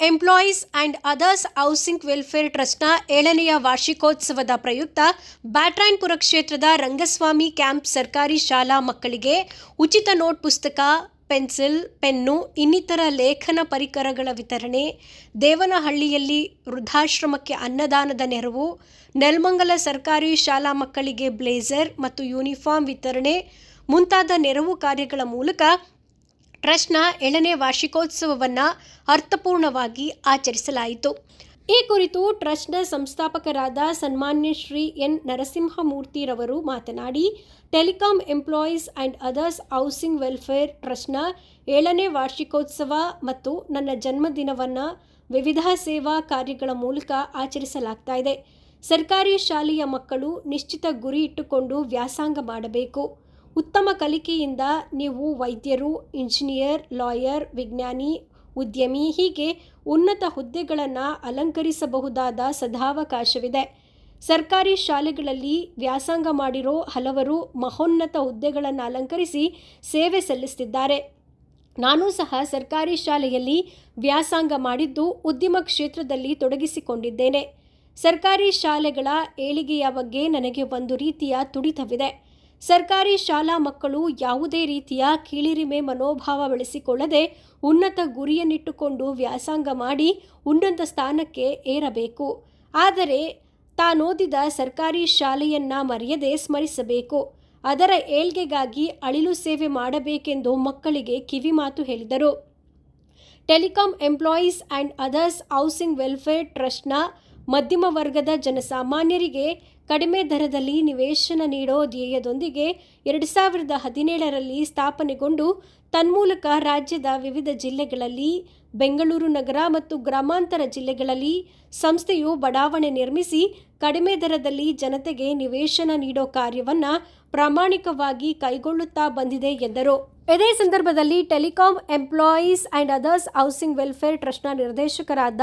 Employees and others housing welfare ಟ್ರಸ್ಟ್ನ ಏಳನೆಯ ವಾರ್ಷಿಕೋತ್ಸವದ ಪ್ರಯುಕ್ತ ಬ್ಯಾಟ್ರಾಯನ್ಪುರ ಕ್ಷೇತ್ರದ ರಂಗಸ್ವಾಮಿ ಕ್ಯಾಂಪ್ ಸರ್ಕಾರಿ ಶಾಲಾ ಮಕ್ಕಳಿಗೆ ಉಚಿತ ನೋಟ್ ಪುಸ್ತಕ, ಪೆನ್ಸಿಲ್, ಪೆನ್ನು, ಇನ್ನಿತರ ಲೇಖನ ಪರಿಕರಗಳ ವಿತರಣೆ, ದೇವನಹಳ್ಳಿಯಲ್ಲಿ ವೃದ್ಧಾಶ್ರಮಕ್ಕೆ ಅನ್ನದಾನದ ನೆರವು, ನೆಲಮಂಗಲ ಸರ್ಕಾರಿ ಶಾಲಾ ಮಕ್ಕಳಿಗೆ ಬ್ಲೇಸರ್ ಮತ್ತು ಯೂನಿಫಾರ್ಮ್ ವಿತರಣೆ ಮುಂತಾದ ನೆರವು ಕಾರ್ಯಗಳ ಮೂಲಕ ಟ್ರಸ್ಟ್ನ ಏಳನೇ ವಾರ್ಷಿಕೋತ್ಸವವನ್ನು ಅರ್ಥಪೂರ್ಣವಾಗಿ ಆಚರಿಸಲಾಯಿತು. ಈ ಕುರಿತು ಟ್ರಸ್ಟ್ನ ಸಂಸ್ಥಾಪಕರಾದ ಸನ್ಮಾನ್ಯ ಶ್ರೀ ಎನ್ ನರಸಿಂಹಮೂರ್ತಿರವರು ಮಾತನಾಡಿ, telecom employees and others housing welfare ಟ್ರಸ್ಟ್ನ ಏಳನೇ ವಾರ್ಷಿಕೋತ್ಸವ ಮತ್ತು ನನ್ನ ಜನ್ಮದಿನವನ್ನು ವಿವಿಧ ಸೇವಾ ಕಾರ್ಯಗಳ ಮೂಲಕ ಆಚರಿಸಲಾಗ್ತಾ ಇದೆ. ಸರ್ಕಾರಿ ಶಾಲೆಯ ಮಕ್ಕಳು ನಿಶ್ಚಿತ ಗುರಿ ಇಟ್ಟುಕೊಂಡು ವ್ಯಾಸಂಗ ಮಾಡಬೇಕು. ಉತ್ತಮ ಕಲಿಕೆಯಿಂದ ನೀವು ವೈದ್ಯರು, ಇಂಜಿನಿಯರ್, ಲಾಯರ್, ವಿಜ್ಞಾನಿ, ಉದ್ಯಮಿ ಹೀಗೆ ಉನ್ನತ ಹುದ್ದೆಗಳನ್ನು ಅಲಂಕರಿಸಬಹುದಾದ ಸದಾವಕಾಶವಿದೆ. ಸರ್ಕಾರಿ ಶಾಲೆಗಳಲ್ಲಿ ವ್ಯಾಸಂಗ ಮಾಡಿರೋ ಹಲವರು ಮಹೋನ್ನತ ಹುದ್ದೆಗಳನ್ನು ಅಲಂಕರಿಸಿ ಸೇವೆ ಸಲ್ಲಿಸುತ್ತಿದ್ದಾರೆ ನಾನು ಸಹ ಸರ್ಕಾರಿ ಶಾಲೆಯಲ್ಲಿ ವ್ಯಾಸಂಗ ಮಾಡಿದ್ದು ಉದ್ಯಮ ಕ್ಷೇತ್ರದಲ್ಲಿ ತೊಡಗಿಸಿಕೊಂಡಿದ್ದೇನೆ. ಸರ್ಕಾರಿ ಶಾಲೆಗಳ ಏಳಿಗೆಯ ಬಗ್ಗೆ ನನಗೆ ಒಂದು ರೀತಿಯ ತುಡಿತವಿದೆ. ಸರ್ಕಾರಿ ಶಾಲಾ ಮಕ್ಕಳು ಯಾವುದೇ ರೀತಿಯ ಕೀಳಿರಿಮೆ ಮನೋಭಾವ ಬೆಳೆಸಿಕೊಳ್ಳದೆ ಉನ್ನತ ಗುರಿಯನ್ನಿಟ್ಟುಕೊಂಡು ವ್ಯಾಸಂಗ ಮಾಡಿ ಉನ್ನತ ಸ್ಥಾನಕ್ಕೆ ಏರಬೇಕು. ಆದರೆ ತಾನೋದಿದ ಸರ್ಕಾರಿ ಶಾಲೆಯನ್ನ ಮರೆಯದೆ ಸ್ಮರಿಸಬೇಕು. ಅದರ ಏಳ್ಗೆಗಾಗಿ ಅಳಿಲು ಸೇವೆ ಮಾಡಬೇಕೆಂದು ಮಕ್ಕಳಿಗೆ ಕಿವಿಮಾತು ಹೇಳಿದರು. Telecom employees and others housing welfare ಟ್ರಸ್ಟ್ನ ಮಧ್ಯಮ ವರ್ಗದ ಜನಸಾಮಾನ್ಯರಿಗೆ ಕಡಿಮೆ ದರದಲ್ಲಿ ನಿವೇಶನ ನೀಡೋ ಧ್ಯೇಯದೊಂದಿಗೆ ಎರಡು ಸಾವಿರದ ಹದಿನೇಳರಲ್ಲಿ ಸ್ಥಾಪನೆಗೊಂಡು ತನ್ಮೂಲಕ ರಾಜ್ಯದ ವಿವಿಧ ಜಿಲ್ಲೆಗಳಲ್ಲಿ, ಬೆಂಗಳೂರು ನಗರ ಮತ್ತು ಗ್ರಾಮಾಂತರ ಜಿಲ್ಲೆಗಳಲ್ಲಿ ಸಂಸ್ಥೆಯು ಬಡಾವಣೆ ನಿರ್ಮಿಸಿ ಕಡಿಮೆ ದರದಲ್ಲಿ ಜನತೆಗೆ ನಿವೇಶನ ನೀಡೋ ಕಾರ್ಯವನ್ನು ಪ್ರಾಮಾಣಿಕವಾಗಿ ಕೈಗೊಳ್ಳುತ್ತಾ ಬಂದಿದೆ ಎಂದರು. ಇದೇ ಸಂದರ್ಭದಲ್ಲಿ telecom employees and others housing welfare ಟ್ರಸ್ಟ್ನ ನಿರ್ದೇಶಕರಾದ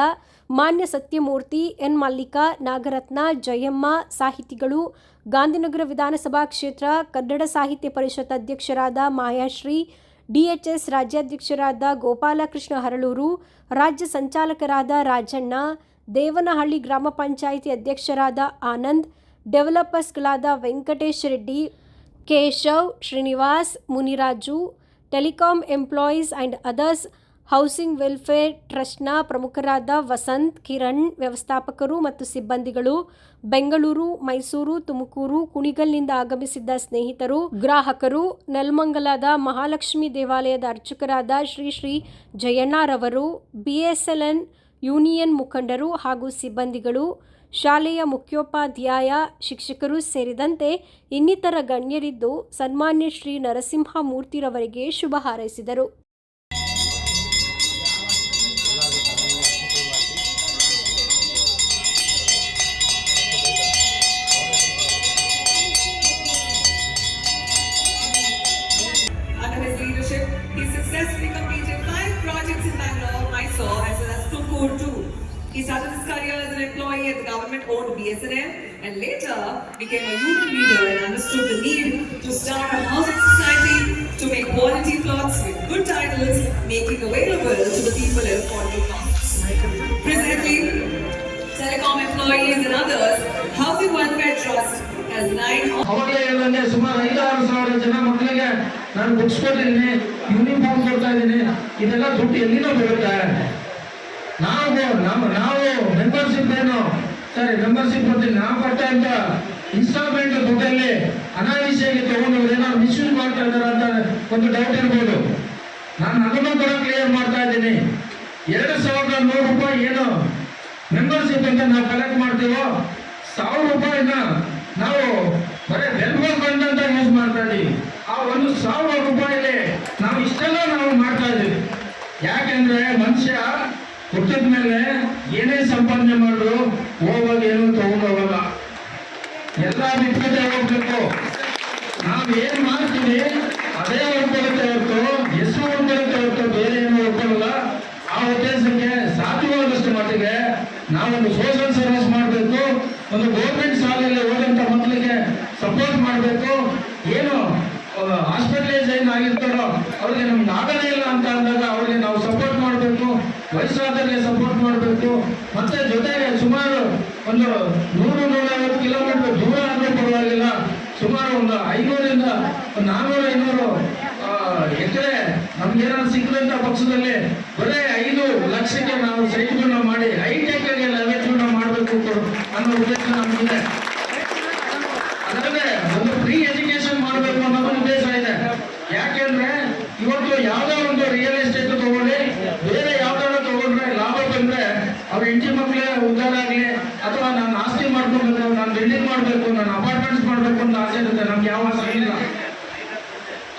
ಮಾನ್ಯ ಸತ್ಯಮೂರ್ತಿ ಎನ್ ಮಲ್ಲಿಕಾ, ನಾಗರತ್ನ, ಜಯಮ್ಮ, ಸಾಹಿತಿಗಳು, ಗಾಂಧಿನಗರ ವಿಧಾನಸಭಾ ಕ್ಷೇತ್ರ, ಕನ್ನಡ ಸಾಹಿತ್ಯ ಪರಿಷತ್ ಅಧ್ಯಕ್ಷರಾದ ಮಾಯಾಶ್ರೀ, ಡಿಎಚ್ಎಸ್ ರಾಜ್ಯಾಧ್ಯಕ್ಷರಾದ ಗೋಪಾಲಕೃಷ್ಣ ಹರಳೂರು, ರಾಜ್ಯ ಸಂಚಾಲಕರಾದ ರಾಜಣ್ಣ, ದೇವನಹಳ್ಳಿ ಗ್ರಾಮ ಪಂಚಾಯಿತಿ ಅಧ್ಯಕ್ಷರಾದ Anand, ಡೆವಲಪರ್ಸ್ಗಳಾದ Venkatesh Reddy Keshav Srinivas Muniraju telecom employees and others housing welfare ಟ್ರಸ್ಟ್ನ ಪ್ರಮುಖರಾದ ವಸಂತ್ ಕಿರಣ್ ವ್ಯವಸ್ಥಾಪಕರು ಮತ್ತು ಸಿಬ್ಬಂದಿಗಳು ಬೆಂಗಳೂರು ಮೈಸೂರು ತುಮಕೂರು ಕುಣಿಗಲ್ನಿಂದ ಆಗಮಿಸಿದ್ದ ಸ್ನೇಹಿತರು ಗ್ರಾಹಕರು ನೆಲಮಂಗಲದ ಮಹಾಲಕ್ಷ್ಮಿ ದೇವಾಲಯದ ಅರ್ಚಕರಾದ ಶ್ರೀ ಶ್ರೀ ಜಯಣ್ಣರವರು ಬಿಎಸ್ಎಲ್ಎನ್ ಯೂನಿಯನ್ ಮುಖಂಡರು ಹಾಗೂ ಸಿಬ್ಬಂದಿಗಳು ಶಾಲೆಯ ಮುಖ್ಯೋಪಾಧ್ಯಾಯ ಶಿಕ್ಷಕರು ಸೇರಿದಂತೆ ಇನ್ನಿತರ ಗಣ್ಯರಿದ್ದು ಸನ್ಮಾನ್ಯ ಶ್ರೀ ನರಸಿಂಹಮೂರ್ತಿರವರಿಗೆ ಶುಭ ಹಾರೈಸಿದರು. Making available to the people in affordable costs. Presently, telecom employees and others, Housing Welfare Trust has nine ಅವಾಗಲೇ ಹೇಳಿದಂಗೆ ಸುಮಾರು ಐದಾರು ಸಾವಿರ ಜನ ಮಕ್ಕಳಿಗೆ ನಾನು ಬುಕ್ಸ್ ಕೊಟ್ಟಿದ್ದೀನಿ ಯೂನಿಫಾರ್ಮ್ ಕೊಡ್ತಾ ಇದ್ದೀನಿ. ಇದೆಲ್ಲ ದುಡ್ಡು ಎಲ್ಲಿನೂ ಬರುತ್ತೆ? ನಾವು ನಮ್ಮ ನಾವು ಮೆಂಬರ್ಶಿಪ್ ಏನು? ಸರಿ ಮೆಂಬರ್ಶಿಪ್ ಕೊಡ್ತೀನಿ. ನಾವು ಕೊಟ್ಟ ಅಂತ ಇನ್ಸ್ಟಾಲ್ಮೆಂಟ್ ದುಡ್ಡಲ್ಲಿ ಅನಾವಶ್ಯವಾಗಿ ತಗೊಂಡು ಏನಾದ್ರು ಮಿಸ್ಯೂಸ್ ಮಾಡ್ತಾ ಇದ್ದಾರೆ ಅಂತ ಒಂದು ಡೌಟ್ ಇರ್ಬೋದು. ನಾನು ಅದನ್ನು ಕೂಡ ಕ್ಲಿಯರ್ ಮಾಡ್ತಾ ಇದ್ದೀನಿ. ಎರಡು ಸಾವಿರದ ನೂರು ರೂಪಾಯಿ ಏನು ಮೆಂಬರ್ಶಿಪ್ ಅಂತ ನಾವು ಕಲೆಕ್ಟ್ ಮಾಡ್ತೀವೋ, ಸಾವಿರ ರೂಪಾಯಿನ ನಾವು ಬರೀ ವೆಲ್ಫೇರ್ ಫಂಡ್ ಅಂತ ಯೂಸ್ ಮಾಡ್ತಾ ಇದ್ದೀವಿ. ಆ ಒಂದು ಸಾವಿರ ರೂಪಾಯಿಲಿ ನಾವು ಇಷ್ಟೆಲ್ಲ ನಾವು ಮಾಡ್ತಾ ಇದ್ದೀವಿ. ಯಾಕೆಂದ್ರೆ ಮನುಷ್ಯ ಹುಟ್ಟಿದ ಮೇಲೆ ಏನೇ ಸಂಪಾದನೆ ಮಾಡಿದ್ರು ಹೋಗುವಾಗ ಏನು ತಗೊಂಡು ಹೋಗಲ್ಲ ಎಲ್ಲ ಬಿಟ್ಬಿಟ್ಟೆ ಹೋಗ್ಬೇಕು ನಾವು ಏನ್ ಮಾಡ್ತೀವಿ ಅದೇ ಉಳ್ಕೊಳ್ಳುತ್ತೆ ಹೊರತು ಹೆಸರು ಉಳ್ಕೊಳ್ಳುತ್ತೆ ಹೊರತು ಬೇರೆ ಏನು ಉಳ್ಕೊಳ್ಳಲ್ಲ ಆ ಉದ್ದೇಶಕ್ಕೆ ಸಾಧ್ಯವಾದಷ್ಟು ಮಟ್ಟಿಗೆ ನಾವೊಂದು ಸೋಷಿಯಲ್ ಸರ್ವಿಸ್ ಮಾಡಬೇಕು ಒಂದು ಗೌರ್ಮೆಂಟ್ ಶಾಲೆಯಲ್ಲಿ ಓದಂತ ಮಕ್ಕಳಿಗೆ ಸಪೋರ್ಟ್ ಮಾಡಬೇಕು ಏನು ಹಾಸ್ಪಿಟಲೈಸ್ ಏನು ಆಗಿರ್ತಾರೋ ಅವ್ರಿಗೆ ನಮ್ಗೆ ಆಗದೇ ಇಲ್ಲ ಅಂತ ಅಂದಾಗ ಅವ್ರಿಗೆ ನಾವು ಸಪೋರ್ಟ್ ಮಾಡಬೇಕು ವಯಸ್ಸಾದವರಿಗೆ ಸಪೋರ್ಟ್ ಮಾಡಬೇಕು ಮತ್ತೆ ಜೊತೆಗೆ ಸುಮಾರು ಒಂದು ನೂರು ನೂರೈವತ್ತು ಕಿಲೋಮೀಟರ್ ದೂರ ಆದರೆ ಪರವಾಗಿಲ್ಲ. ಸುಮಾರು ಒಂದು ಐನೂರಿಂದ ನಾನ್ನೂರು ಐನೂರು ಎಕರೆ ನಮ್ಗೇನಾದ್ರು ಸಿಕ್ಕದಂತ ಪಕ್ಷದಲ್ಲಿ ಬರೀ ಐದು ಲಕ್ಷಕ್ಕೆ ನಾವು ಸೈಟ್ಗಳನ್ನ ಮಾಡಿ ಹೈಟೆಕ್ಗೆ ಲೆವೆಲ್ಗಳನ್ನ ಮಾಡಬೇಕು ಅನ್ನೋ ಉದ್ದೇಶ ನಮಗಿದೆ ಅದಲ್ಲದೆ ಒಂದು ಫ್ರೀ ಎಜುಕೇಶನ್ ಮಾಡಬೇಕು ಅನ್ನೋದು ಉದ್ದೇಶ ಇದೆ ಯಾಕೆಂದ್ರೆ ಇವತ್ತು ಯಾವುದೋ ಒಂದು ರಿಯಲ್ ಎಸ್ಟೇಟ್ ತಗೊಳ್ಳಿ ಬೇರೆ ಯಾವ್ದಾದ್ರು ತಗೊಂಡ್ರೆ ಲಾಭ ಬಂದ್ರೆ ಅವ್ರ ಹೆಂಡತಿ ಮಕ್ಳೇ ಉದ್ಧಾರ ಆಗ್ಲಿ ಅಥವಾ ನಾನು ಆಸ್ತಿ ಮಾಡ್ಕೊಬೇಕು ನಾನು ಬಿಲ್ಡಿಂಗ್ ಮಾಡಬೇಕು ನಾನು ಅಪಾರ್ಟ್ಮೆಂಟ್ಸ್ ಮಾಡಬೇಕು ಅಂತ ಆಸೆ ಇರುತ್ತೆ ನಮ್ಗೆ ಯಾವ ಆಸೆ ಇಲ್ಲ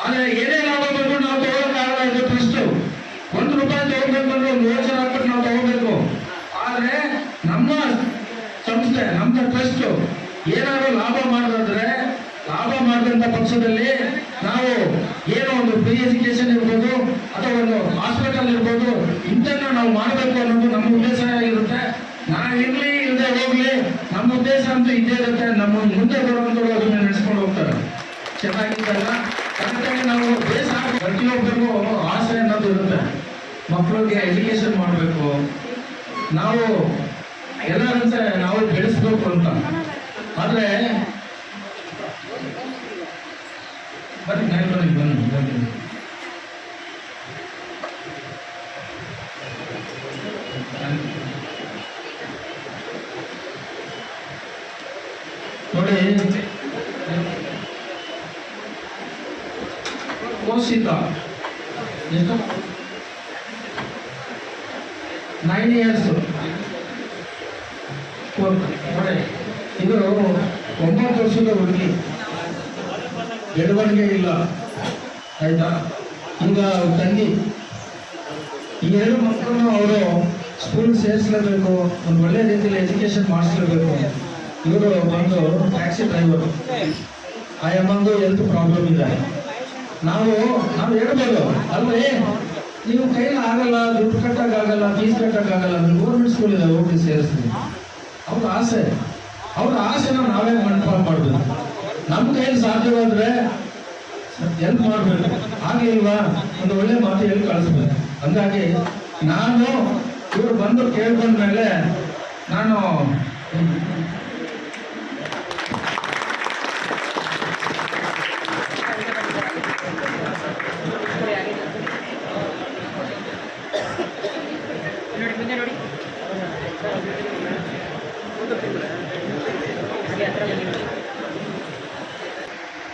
ಆದ್ರೆ ಏನೇ ಲಾಭ ಬಂದ್ರು ನಾವು ತಗೊಳಕ್ಕಾಗಲ್ಲ ಇದು ಟ್ರಸ್ಟ್ ಒಂದು ರೂಪಾಯಿ ತಗೋಬೇಕು ಅಂದ್ರೆ ಒಂದು ಯೋಚನೆ ಹಾಕ್ಬಿಟ್ಟು ನಾವು ತಗೋಬೇಕು ಆದ್ರೆ ನಮ್ಮ ಸಂಸ್ಥೆ ನಮ್ಮ ಟ್ರಸ್ಟ್ ಏನಾದ್ರು ಲಾಭ ಮಾಡೋದಾದ್ರೆ ಲಾಭ ಮಾಡಿದಂತ ಪಕ್ಷದಲ್ಲಿ ನಾವು ಏನೋ ಒಂದು ಫ್ರೀ ಎಜುಕೇಶನ್ ಇರ್ಬೋದು ಅಥವಾ ಒಂದು ಹಾಸ್ಪಿಟಲ್ ಇರ್ಬೋದು ಇಂಥನ್ನ ನಾವು ಮಾಡಬೇಕು ಅನ್ನೋದು ನಮ್ಮ ಉದ್ದೇಶ ಆಗಿರುತ್ತೆ. ನಾನು ಇರಲಿ ಇಲ್ಲದೆ ಹೋಗ್ಲಿ, ನಮ್ಮ ಉದ್ದೇಶ ಅಂತೂ ಇದ್ದೇ ಇರುತ್ತೆ. ನಮ್ಮ ಮುಂದೆ ಬರುವಂತವ್ರು ಅದನ್ನ ನಡೆಸ್ಕೊಂಡು ಹೋಗ್ತಾರೆ. ಚೆನ್ನಾಗಿದ್ದಲ್ಲ ಅದಕ್ಕಾಗಿ ನಾವು ದೇಶ ಪ್ರತಿಯೊಬ್ಬರಿಗೂ ಆಸೆ ಅನ್ನೋದು ಇರುತ್ತೆ. ಮಕ್ಕಳಿಗೆ ಎಜುಕೇಶನ್ ಮಾಡಬೇಕು. ನಾವು ಎಲ್ಲರಂತೆ ನಾವು ಬೆಳೆಸ್ಬೇಕು ಅಂತ ಆದ್ರೆ ಬನ್ನಿ ಮೇಲೆ ಬನ್ನಿ ಬನ್ನಿ ಬನ್ನಿ ನೋಡಿ ಕೋಸಿತ ಎಷ್ಟು ನೈನ್ ಇಯರ್ಸ್ ಇದು ಒಂಬತ್ತು ವರ್ಷದ ಹುಡುಗಿ. ಬೆಳವಣಿಗೆ ಇಲ್ಲ. ಆಯ್ತಾ? ಈಗ ತಂಗಿ. ಈ ಎರಡು ಮಕ್ಕಳನ್ನು ಅವರು ಸ್ಕೂಲ್ ಸೇರಿಸಲೇಬೇಕು. ಒಂದು ಒಳ್ಳೆ ರೀತಿಯಲ್ಲಿ ಎಜುಕೇಷನ್ ಮಾಡಿಸ್ಲೇಬೇಕು ಇವರು ಬಂದು ಟ್ಯಾಕ್ಸಿ ಡ್ರೈವರ್ ಆ ಅಮ್ಮಂದು ಎಲ್ತ್ ಪ್ರಾಬ್ಲಮ್ ಇದೆ ನಾವು ನಾವು ಹೇಳ್ಬೋದು ಅಲ್ರಿ ನೀವು ಕೈಲಿ ಆಗಲ್ಲ, ದುಡ್ಡು ಕಟ್ಟಕ್ಕಾಗಲ್ಲ ಫೀಸ್ ಕಟ್ಟಕ್ಕಾಗಲ್ಲ ಅಂದ್ರೆ ಗೌರ್ಮೆಂಟ್ ಸ್ಕೂಲ್ ಇದೆ ಹೋಗಿ ಸೇರಿಸ್ತೀನಿ ಅವ್ರ ಆಸೆ. ಅವ್ರ ಆಸೆನ ನಾವೇ ಕನ್ಫರ್ಮ್ ಮಾಡ್ಬೇಕು ನಮ್ಮ ಕೈಯಲ್ಲಿ ಸಾಧ್ಯವಾದ್ರೆ ಹೆಲ್ಪ್ ಮಾಡಬೇಕು. ಹಾಗೆ ಇಲ್ವಾ? ಒಂದು ಒಳ್ಳೆ ಮಾತು ಹೇಳಿ ಕಳಿಸ್ಬೇಕು. ಹಂಗಾಗಿ ನಾನು ಇವರು ಬಂದು ಕೇಳ್ಕೊಂಡ್ಮೇಲೆ ನಾನು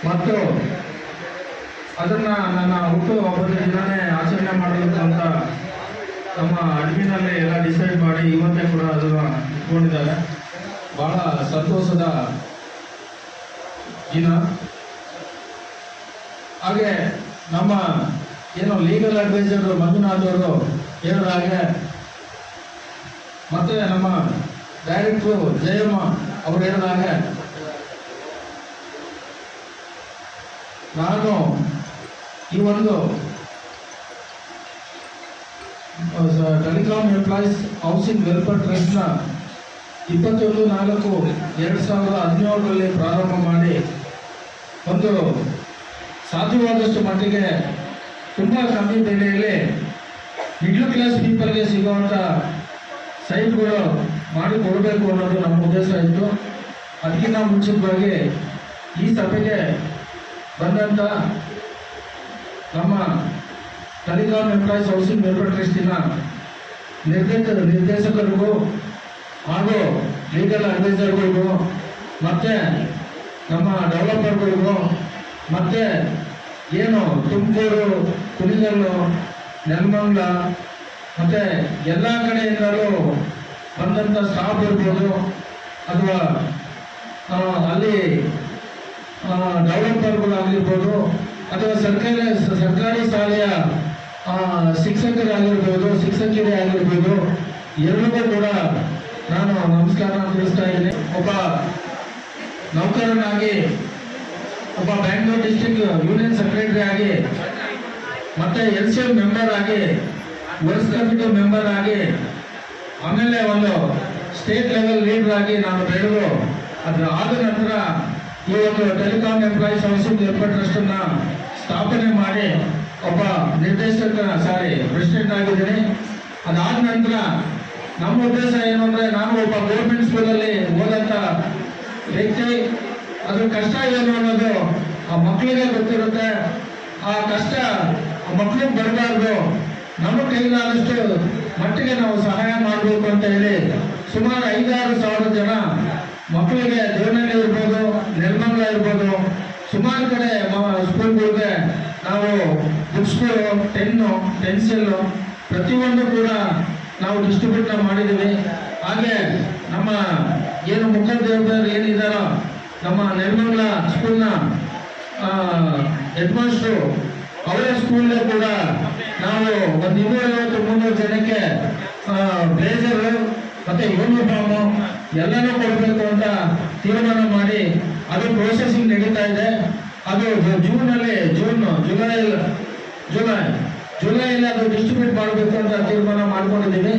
ಮತ್ತು ಅದನ್ನ ನನ್ನ ಹುಟ್ಟು ಹಬ್ಬದ ದಿನನೇ ಆಚರಣೆ ಮಾಡಬೇಕು ಅಂತ ನಮ್ಮ ಅಡ್ಮಿನಲ್ಲಿ ಎಲ್ಲ ಡಿಸೈಡ್ ಮಾಡಿ ಇವತ್ತೇ ಕೂಡ ಅದನ್ನ ಇಟ್ಕೊಂಡಿದ್ದಾರೆ. ಬಹಳ ಸಂತೋಷದ ದಿನ. ಹಾಗೆ ನಮ್ಮ ಏನು ಲೀಗಲ್ ಅಡ್ವೈಸರ್ ಮಂಜುನಾಥ್ ಅವರು ಹೇಳಿದ ಹಾಗೆ ಮತ್ತೆ ನಮ್ಮ ಡೈರೆಕ್ಟ್ರು ಜಯಮ್ಮ ಅವರು ಹೇಳಿದ ಹಾಗೆ ನಾನು ಈ ಒಂದು. ಟೆಲಿಕಾಂ ಎಂಪ್ಲಾಯೀಸ್ ಹೌಸಿಂಗ್ ವೆಲ್ಫೇರ್ ಟ್ರಸ್ಟ್ನ ಇಪ್ಪತ್ತೊಂದು, ನಾಲ್ಕು, ಎರಡು ಸಾವಿರದ ಹದಿನೇಳರಲ್ಲಿ ಪ್ರಾರಂಭ ಮಾಡಿ ಒಂದು ಸಾಧ್ಯವಾದಷ್ಟು ಮಟ್ಟಿಗೆ ತುಂಬ ಕಮ್ಮಿ ಬೆಲೆಯಲ್ಲಿ ಮಿಡ್ಲ್ ಕ್ಲಾಸ್ ಪೀಪಲ್ಗೆ ಸಿಗುವಂಥ ಸೈಟ್ಗಳು ಮಾಡಿ ಕೊಡಬೇಕು ಅನ್ನೋದು ನಮ್ಮ ಉದ್ದೇಶ ಇತ್ತು. ಅದಕ್ಕಿಂತ ಮುಂಚಿತವಾಗಿ ಈ ಸಭೆಗೆ ಬಂದಂಥ ನಮ್ಮ ಟೆಲಿಕಾಂ ಎಂಪ್ಲಾಯೀಸ್ ಹೌಸಿಂಗ್ ವೆಲ್ಫೇರ್ ಟ್ರಸ್ಟಿನ ನಿರ್ದೇಶ ನಿರ್ದೇಶಕರಿಗೂ ಹಾಗೂ ಲೀಗಲ್ ಅಡ್ವೈಸರ್ಗಳಿಗೂ ಮತ್ತು ನಮ್ಮ ಡೆವಲಪರ್ಗಳಿಗೂ ಮತ್ತು ಏನು ತುಮಕೂರು, ಕುಣಿಗಲ್ಲು, ನೆಲಮಂಗ್ಲ, ಮತ್ತು ಎಲ್ಲ ಕಡೆಯಿಂದಲೂ ಬಂದಂಥ ಸ್ಟಾಫ್ ಇರ್ಬೋದು. ಅಥವಾ ಅಲ್ಲಿ ಡೆವಲಪರ್ಗಳಾಗಿರ್ಬೋದು ಅಥವಾ ಸರ್ಕಾರಿ ಸರ್ಕಾರಿ ಶಾಲೆಯ ಶಿಕ್ಷಕರಾಗಿರ್ಬೋದು ಶಿಕ್ಷಕಿಯರೇ ಆಗಿರ್ಬೋದು ಎಲ್ಲರಿಗೂ ಕೂಡ ನಾನು ನಮಸ್ಕಾರ ತಿಳಿಸ್ತಾ ಇದ್ದೀನಿ. ಒಬ್ಬ ನೌಕರನಾಗಿ, ಒಬ್ಬ ಬ್ಯಾಂಗ್ಳೂರ್ ಡಿಸ್ಟಿಕ್ ಯೂನಿಯನ್ ಸೆಕ್ರೆಟರಿ ಆಗಿ, ಮತ್ತೆ ಎಲ್ ಸಿ ಎಂ ಮೆಂಬರ್ ಆಗಿ ವರ್ಸ್ ಕಮಿಟಿ ಮೆಂಬರ್ ಆಗಿ, ಆಮೇಲೆ ಒಂದು ಸ್ಟೇಟ್ ಲೆವೆಲ್ ಲೀಡರ್ ಆಗಿ ನಾನು ಬೆಳೆದು ಅದು ಆದ ನಂತರ ಈ ಒಂದು ಟೆಲಿಕಾಂ ಎಂಪ್ಲಾಯೀಸ್ ಹೌಸಿಂಗ್ ವೆಲ್ಫೇರ್ ಸ್ಥಾಪನೆ ಮಾಡಿ ಒಬ್ಬ ನಿರ್ದೇಶಕ ಸಾರಿ ಪ್ರೆಸಿಡೆಂಟ್ ಆಗಿದ್ದೀನಿ. ಅದಾದ ನಂತರ ನಮ್ಮ ಉದ್ದೇಶ ಏನು ಅಂದರೆ ನಾನು ಒಬ್ಬ ಗೌರ್ಮೆಂಟ್ ಸ್ಕೂಲಲ್ಲಿ ಓದಂಥ ವ್ಯಕ್ತಿ. ಅದ್ರ ಕಷ್ಟ ಏನು ಅನ್ನೋದು ಆ ಮಕ್ಕಳಿಗೆ ಗೊತ್ತಿರುತ್ತೆ. ಆ ಕಷ್ಟ ಆ ಮಕ್ಕಳಿಗೆ ಬರಬಾರ್ದು. ನಮ್ಮ ಕೈಲಾದಷ್ಟು ಮಟ್ಟಿಗೆ ನಾವು ಸಹಾಯ ಮಾಡಬೇಕು ಅಂತ ಹೇಳಿ ಸುಮಾರು ಐದಾರು ಸಾವಿರ ಜನ ಮಕ್ಕಳಿಗೆ ದೇವನಹಳ್ಳಿ ಇರ್ಬೋದು ನೆಲಮಂಗಲ ಇರ್ಬೋದು ಸುಮಾರು ಕಡೆ ಮ- ಸ್ಕೂಲ್ಗಳಿಗೆ ನಾವು ಬುಕ್ಸ್ಗಳು ಪೆನ್ನು ಪೆನ್ಸಿಲ್ಲು ಪ್ರತಿಯೊಂದು ಕೂಡ ನಾವು ಡಿಸ್ಟ್ರಿಬ್ಯೂಟ್ ಮಾಡಿದ್ದೀವಿ. ಹಾಗೆ ನಮ್ಮ ಏನು ಮುಖದೇವರು ಏನಿದ್ದಾರೋ ನಮ್ಮ ನೆಲಮಂಗ್ಲ ಸ್ಕೂಲ್ನ ಹೆಡ್ ಮಾಸ್ಟ್ರು ಅವರ ಸ್ಕೂಲ್ನ ಕೂಡ ನಾವು ಒಂದು ಇನ್ನೂರೈವತ್ತು, ಮುನ್ನೂರು ಜನಕ್ಕೆ ಬ್ಲೇಸರ್ ಮತ್ತೆ ಯೂನಿಫಾರ್ಮು ಎಲ್ಲನೂ ಕೊಡಬೇಕು ಅಂತ ತೀರ್ಮಾನ ಮಾಡಿ ಅದು ಪ್ರೊಸೆಸಿಂಗ್ ನಡೀತಾ ಇದೆ. ಅದು ಜೂನಲ್ಲಿ ಜೂನ್ ಜುಲೈ ಜುಲೈ ಜುಲೈಲಿ ಅದು ಡಿಸ್ಟ್ರಿಬ್ಯೂಟ್ ಮಾಡಬೇಕು ಅಂತ ತೀರ್ಮಾನ ಮಾಡ್ಕೊಂಡಿದ್ದೀವಿ